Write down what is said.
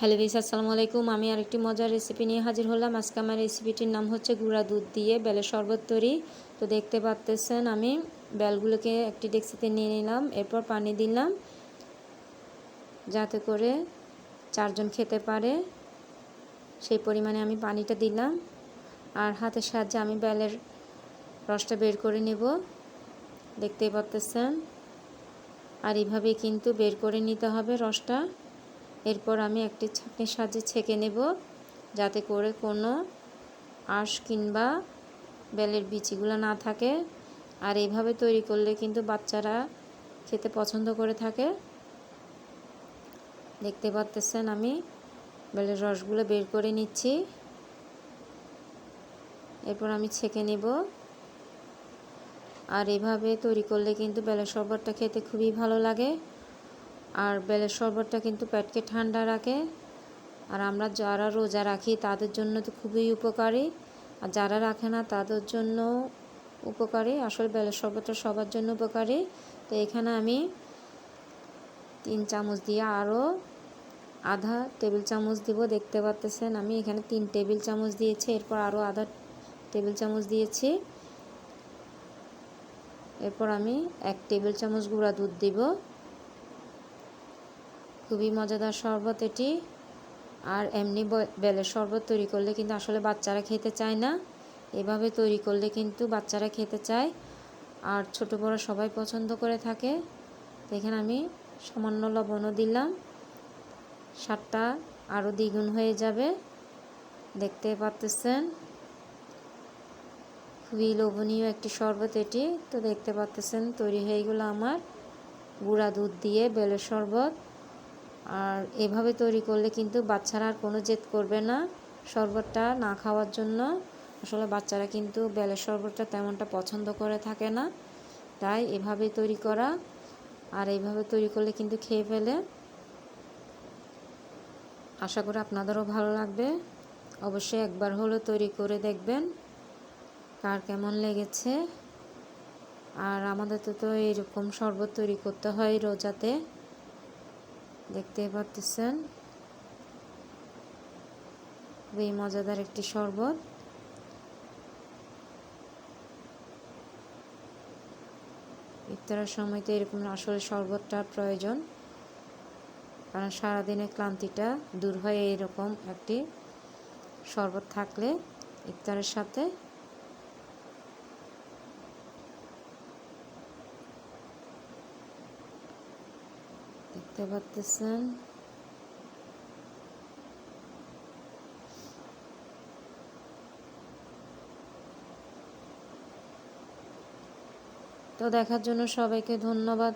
Hello বিস আসসালামু আলাইকুম। আমি আরেকটি মজার রেসিপি নিয়ে হাজির হলাম। আজকে আমার রেসিপিটির নাম হচ্ছে গুঁড়া দুধ দিয়ে বেলের শরবত তৈরি। তো দেখতে পাচ্তেছেন, আমি বেলগুলোকে একটি ডেক্সিতে নিয়ে নিলাম, এরপর পানি দিলাম, যাতে করে চারজন খেতে পারে। সেই পরিমাণে আমি পানিটা দিলাম, আর হাতের সাহায্যে আমি বেলের রসটা বের করে নেব। দেখতেই পাচ্তেছেন, আর এইভাবেই কিন্তু বের করে নিতে হবে রসটা। এরপর আমি একটি ছাঁকনির সাহায্যে ছেঁকে নেব, যাতে করে কোনো আঁশ কিংবা বেলের বিচিগুলো না থাকে। আর এইভাবে তৈরি করলে কিন্তু বাচ্চারা খেতে পছন্দ করে থাকে। দেখতে পাচ্তেছেন আমি বেলের রসগুলো বের করে নিচ্ছি। এরপর আমি ছেঁকে নেব। আর এভাবে তৈরি করলে কিন্তু বেলের শরবতটা খেতে খুবই ভালো লাগে। আর বেলের শরবতটা কিন্তু পেটকে ঠান্ডা রাখে। আর আমরা যারা রোজা রাখি, তাদের জন্য তো খুবই উপকারী। আর যারা রাখে না, তাদের জন্য উপকারী। আসলে বেলের শরবতটা সবার জন্য উপকারী। তো এখানে আমি তিন চামচ দিয়ে আরও আধা টেবিল চামচ দিব, দেখতে পাচ্তেছেন আমি এখানে তিন টেবিল চামচ দিয়েছি, এরপর আরও আধা টেবিল চামচ দিয়েছি। এরপর আমি এক টেবিল চামচ গুঁড়া দুধ দিব। খুবই মজাদার শরবত এটি। আর এমনি বেলের শরবত তৈরি করলে কিন্তু আসলে বাচ্চারা খেতে চায় না। এভাবে তৈরি করলে কিন্তু বাচ্চারা খেতে চায়। আর ছোট বড় সবাই পছন্দ করে থাকে। এখানে আমি সামান্য লবণও দিলাম। স্বাদটা আরও দ্বিগুণ হয়ে যাবে। দেখতে পাচ্তেছেন? খুবই লোভনীয় একটি শরবত এটি। তো দেখতে পাচ্তেছেন, তৈরি হয়ে গেলো আমার গুঁড়া দুধ দিয়ে বেলের শরবত। আর এভাবে তৈরি করলে কিন্তু বাচ্চারা আর কোনো জেদ করবে না। শরবতটা না খাওয়ার জন্য। আসলে বাচ্চারা কিন্তু বেলের শরবতটা তেমনটা পছন্দ করে থাকে না। তাই এভাবে তৈরি করা। আর এইভাবে তৈরি করলে কিন্তু খেয়ে ফেলে। আশা করি আপনাদেরও ভালো লাগবে। অবশ্যই একবার হলো তৈরি করে দেখবেন কার কেমন লেগেছে। আর আমাদের তো তো এরকম শরবত তৈরি করতে হয় রোজাতে। দেখতে পাচ্ছেন খুবই মজাদার একটি শরবত। ইফতারের সময় তো এরকম আসলে শরবতটার প্রয়োজন। কারণ সারাদিনের ক্লান্তিটা দূর হয় এরকম একটি শরবত থাকলে ইফতারের সাথে দেখতে পাচ্তেছেন তো দেখার জন্য সবাইকে ধন্যবাদ।